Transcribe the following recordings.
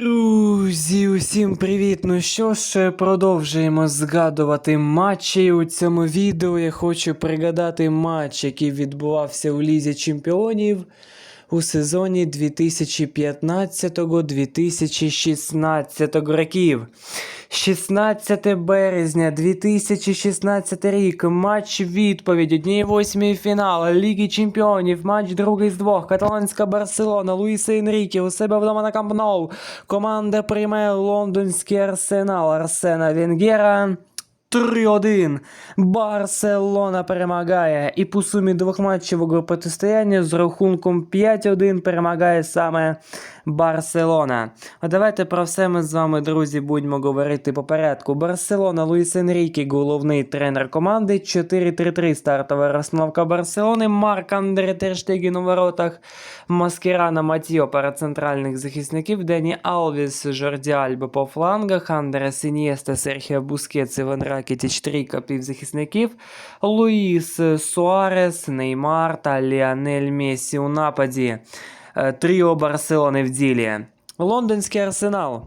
Друзі, усім привіт! Ну що ж, продовжуємо згадувати матчі. У цьому відео я хочу пригадати матч, який відбувався у Лізі Чемпіонів у сезоні 2015-2016 років. 16 березня 2016 рік. Матч відповідь. Однієї восьмої фінал Ліги Чемпіонів. Матч другий з двох. Каталонська Барселона. Луїса Енрікі у себе вдома на Камп Ноу. Команда приймає лондонський арсенал Арсена Венгера. 3-1. Барселона перемагає. І по сумі двох матчів протистояння з рахунком 5-1 перемагає саме Барселона. А давайте про все ми з вами, друзі, будемо говорити по порядку. Барселона, Луїс Енрікі, головний тренер команди. 4-3-3 стартова розстановка Барселони. Марк Андре Терштеген у воротах. Маскерана Матіо пара центральних захисників. Дені Алвіс, Жорді Альба по флангах. Андрес Інєста, Серхіо Бускетс, Іван Ракетіч, трійка півзахисників. Луїс Суарес, Неймар та Ліанель Месі у нападі. Е, Тріо Барселони в ділі. Лондонський арсенал.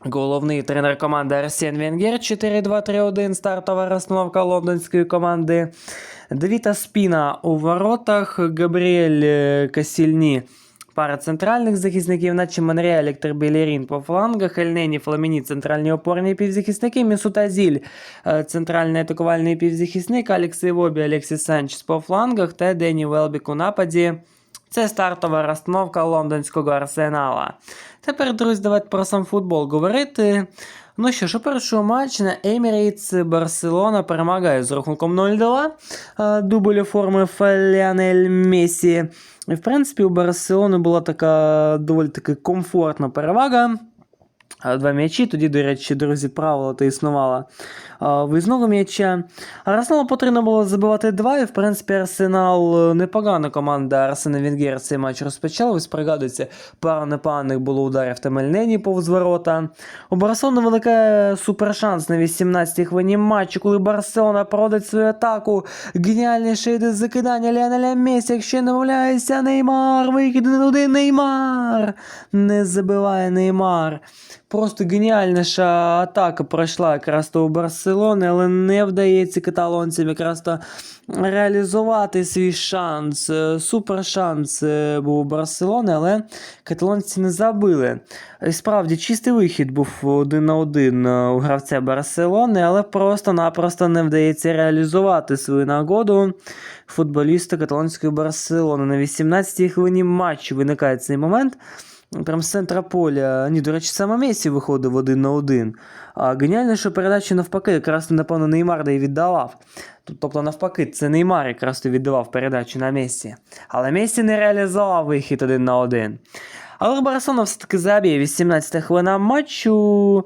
Головний тренер команди Арсен Венгер 4-2-3-1 стартова розстановка лондонської команди. Давіта Спіна у воротах, Габріель е, Касільні. Пара центральних захисників, наче Монреаль, Електр по флангах, Ельнені, Фламіні, центральні опорні півзахисники, Місутазіль, е, центральний атакувальний півзахисник, Алексей Вобі, Алексій Санчес по флангах та Дені Велбік у нападі. Це стартова розстановка лондонського арсенала. Тепер, друзі, давайте про сам футбол говорити. Ну що ж, у першому матчі на Emirates Барселона перемагає з рахунком 0-2. Е, Дубль оформив Ліанель Месі. І, в принципі, у Барселони була така доволі таки комфортна перевага. Е, Два м'ячі, тоді, до речі, друзі, правило та існувало а, виїзного м'яча. Арсеналу потрібно було забивати два, і в принципі Арсенал е, непогана команда Арсена Венгера цей матч розпочала. Ось пригадується, пара непоганих було ударів та Мельнені повз ворота. У Барселони виникає супершанс на 18-й хвилині матчу, коли Барселона проводить свою атаку. Геніальніше йде закидання Ліонеля Месі, якщо не помиляюся, Неймар, на один Неймар. Не забиває Неймар. Просто геніальніша атака пройшла якраз то у Барселони, але не вдається каталонцям якраз то реалізувати свій шанс. Е, Супер шанс е, був у Барселони, але каталонці не забили. І справді чистий вихід був один на один е, у гравця Барселони, але просто-напросто не вдається реалізувати свою нагоду футболіста каталонської Барселони. На 18-й хвилині матчу виникає цей момент. Прям з центра поля. Ні, до речі, саме Месі виходив один на один. А геніально, що передача навпаки, якраз напевно Неймар де і віддавав. Тобто, навпаки, це Неймар якраз то віддавав передачу на Месі. Але Месі не реалізував вихід один на один. Але Барселона все-таки заб'є 18 хвилина матчу.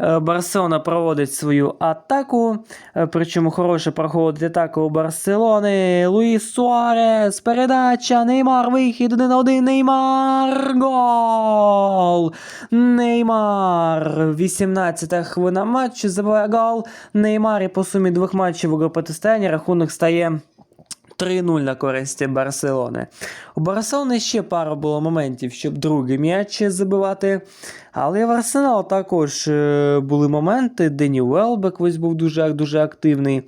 Е, Барселона проводить свою атаку. Е, Причому хороше проходить атака у Барселони. Луїс Суарес. Передача. Неймар. Вихід 1 на 1. Неймар. Гол. Неймар. 18 хвилина матчу. Забиває гол. Неймар і по сумі двох матчів у протистоянні рахунок стає 3-0 на користь Барселони. У Барселони ще пара було моментів, щоб другий м'яч забивати. Але в Арсенал також е, були моменти. Дені Велбек ось був дуже дуже активний.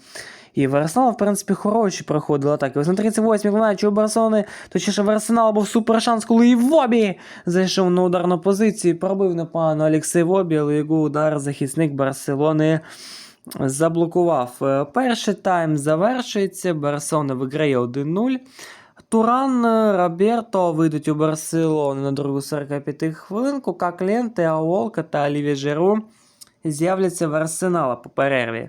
І в Арсенал, в принципі, хороші проходили атаки. Ось на 38-й матчі у Барселони, точніше в Арсенал був супер шанс, коли і Вобі зайшов на ударну позицію, пробив непогано Олексій Вобі, але його удар захисник Барселони заблокував. Е, Перший тайм завершується. Барселона виграє 1-0. Туран е, Роберто вийдуть у Барселону на другу 45 хвилинку. Каклен, Тео Волка та Оліві Жеру з'являться в Арсенала по перерві.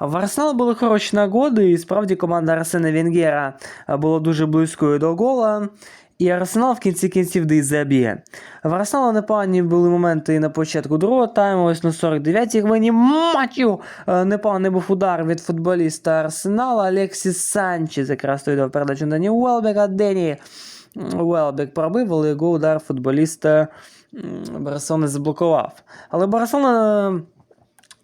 В Арсенал були хороші нагоди, і справді команда Арсена Венгера була дуже близькою до гола. І Арсенал в кінці кінців де й заб'є. В Арсенала непогані були моменти і на початку другого тайму, ось на 49-й хвилині матчу. Е, Непоганий був удар від футболіста Арсенала Алексіс Санчес. Якраз той дав передачу Дені Уелбека. Дені Уелбек пробив, але його удар футболіста Барселони заблокував. Але Барселона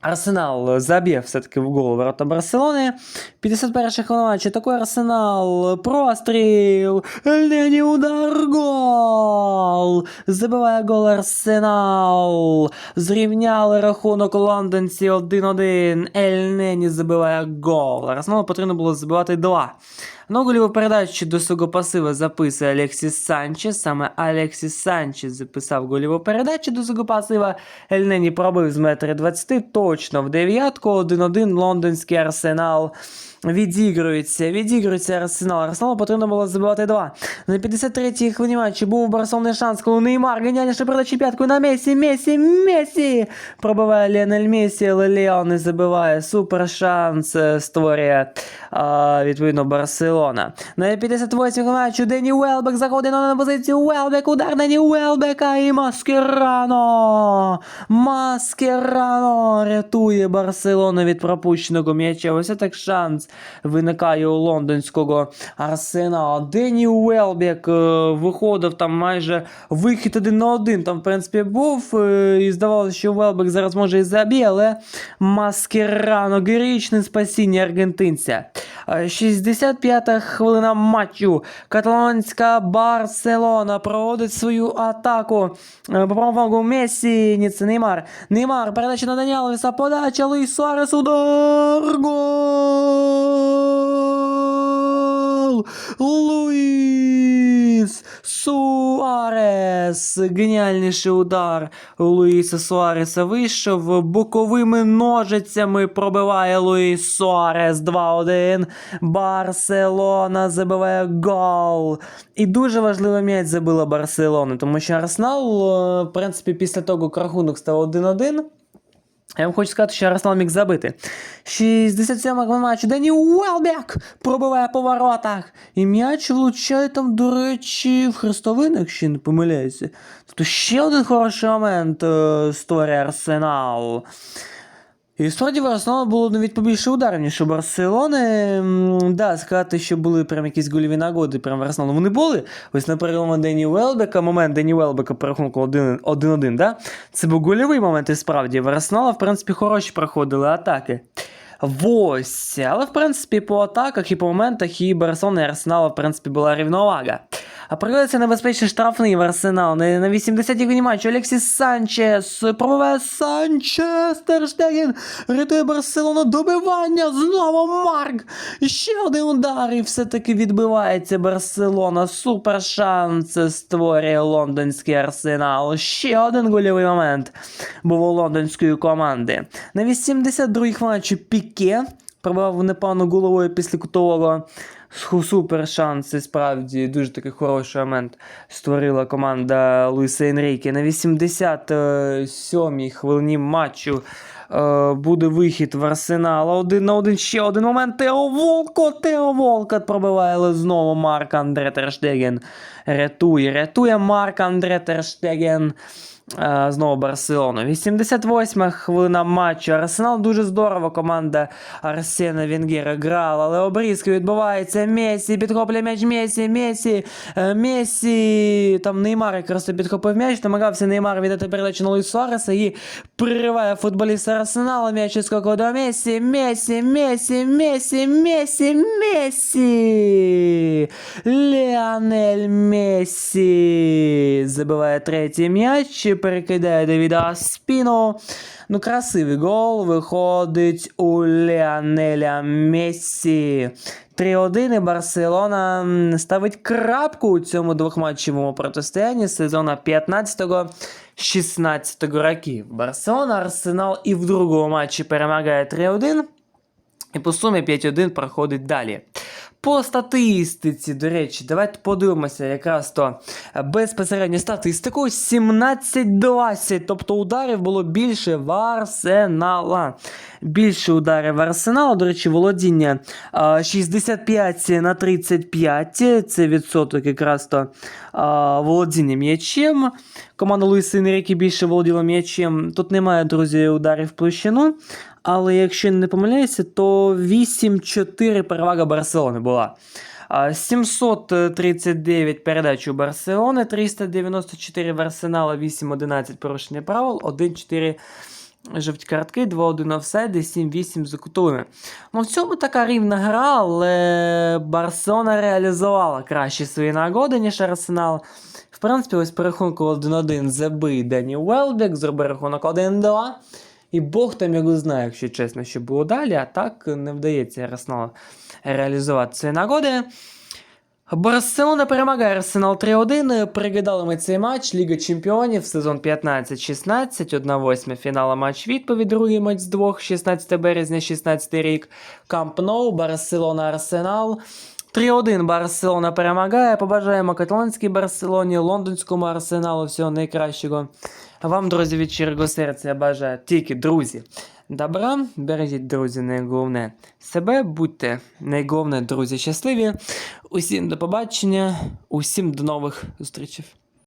Арсенал заб'є все-таки в гол ворота Барселони. 51 хвилина матчу. Такий Арсенал. Простріл. Лені удар. Гол. Забиває гол Арсенал. Зрівняли рахунок лондонці 1-1. Ельнені забиває гол. Арсеналу потрібно було забивати 2. Ну, голіву передачу до свого пасива записує Алексіс Санчес. Саме Алексіс Санчес записав голіву передачу до свого пасива. Ельнені пробив з метри 20 точно в дев'ятку. 1-1 лондонський арсенал. Відігрується, відігрується Арсенал. Арсеналу потрібно було забивати два. На 53-й хвилині матчі був у шанс, коли Неймар геніальніше передачі п'яткою на Месі, Месі, Месі! Пробиває Ліонель Месі, але Лео не забиває. Супер шанс е, створює а, відповідно Барселона. На 58-й матчі Дені Уелбек заходить на позицію Уелбек, удар Дені Уелбека і Маскерано! Маскерано рятує Барселону від пропущеного м'яча. Ось так шанс виникає у лондонського арсенала. Дені Уелбек е, виходив там майже вихід один на один. Там, в принципі, був. е, І здавалося, що Уелбек зараз може і заб'є, але Маскерано героїчне спасіння аргентинця. Е, 65-та хвилина матчу. Каталонська Барселона проводить свою атаку. Е, По правому флангу Мессі, ні, Неймар. Неймар, передача на Дані Алвеса, подача, Луїс Суарес, удар, гол! Суарес. Геніальніший удар Луїса Суареса вийшов. Боковими ножицями пробиває Луїс Суарес 2-1. Барселона забиває гол. І дуже важливий м'яч забила Барселона, тому що Арсенал, е, в принципі, після того, як рахунок став 1-1. Я вам хочу сказати, що Арсенал міг забити. 67 га матчу Дені Уелбек пробиває по воротах. І м'яч влучає там, до речі, в хрестовинах, якщо не помиляюся. Тобто ще один хороший момент е, створює Арсенал. І справді в було навіть побільше ударів, ніж у Барселони. Да, сказати, що були прям якісь гольові нагоди прям в Арсеналу. Вони були. Ось, наприклад, Дені Велбека, момент Дені Велбека по рахунку 1-1, да? Це був гольовий момент, і справді. В Арсенала, в принципі, хороші проходили атаки. Ось. Але, в принципі, по атаках і по моментах і Барселона і Арсенала, в принципі, була рівновага. А проводиться небезпечний штрафний в Арсенал. На, на 80-й хвилині матчу Алексіс Санчес пробиває Санчес Терштеген. Рятує Барселону добивання. Знову Марк. Ще один удар. І все-таки відбивається Барселона. Супер шанс створює лондонський арсенал. Ще один гольовий момент був у лондонської команди. На 82-й матчі Піке пробивав непевно головою після кутового. Супер шанс, і справді дуже такий хороший момент створила команда Луїса Енріке. На 87-й хвилині матчу е, буде вихід в Арсенал. Один на один ще один момент. Тео Волко, Тео Волкот пробиває, але знову Марк Андре Терштеген рятує. Рятує Марк Андре Терштеген. Е, Знову Барселону. 88 хвилина матчу. Арсенал дуже здорово. Команда Арсена Венгера грала, але обрізки відбувається. Месі, підхоплює м'яч Месі, Месі, е, Месі. Там Неймар якраз підхопив м'яч, намагався Неймар віддати передачу на Луїс Суареса і пририває футболіста Арсенала. М'яч із до Месі, Месі, Месі, Месі, Месі, Месі. Леонель Месі забиває третій м'яч, Перекидає Давіда спину. Ну, красивий гол виходить у Леонеля Месі. 3-1 і Барселона ставить крапку у цьому двохматчевому протистоянні сезону 15-16 років. Барселона Арсенал і в другому матчі перемагає 3-1. І по сумі 5-1 проходить далі. По статистиці, до речі, давайте подивимося якраз то е, безпосередньо статистику. 17-20, тобто ударів було більше в Арсенала. Більше ударів в Арсенала, до речі, володіння е, 65 на 35, це відсоток якраз то е, володіння м'ячем. Команда Луїса Енріки більше володіла м'ячем. Тут немає, друзі, ударів в площину. Але якщо не помиляюся, то 8-4 перевага Барселони була. 739 передач у Барселони, 394 в Арсенала, 8-11 порушення правил, 1-4 жовті картки, 2-1 офсайди, 7-8 за кутовими. Ну, в цьому така рівна гра, але Барселона реалізувала кращі свої нагоди, ніж Арсенал. В принципі, ось по рахунку 1-1 забий Дені Велбек, зробив рахунок 1-2. І Бог там його знає, якщо чесно, що було далі, а так не вдається Арсеналу реалізувати свої нагоди. Барселона перемагає Арсенал 3-1. Пригадали ми цей матч Ліга Чемпіонів, сезон 15-16, 1-8 фінала матч відповідь, другий матч з двох, 16 березня, 16 рік. Камп Ноу, Барселона Арсенал. 3-1 Барселона перемагає. Побажаємо каталонській Барселоні, лондонському арсеналу всього найкращого. Вам, друзі, від щирого серця бажаю тільки друзі. Добра, бережіть, друзі, найголовне себе, будьте найголовне, друзі, щасливі. Усім до побачення, усім до нових зустрічей.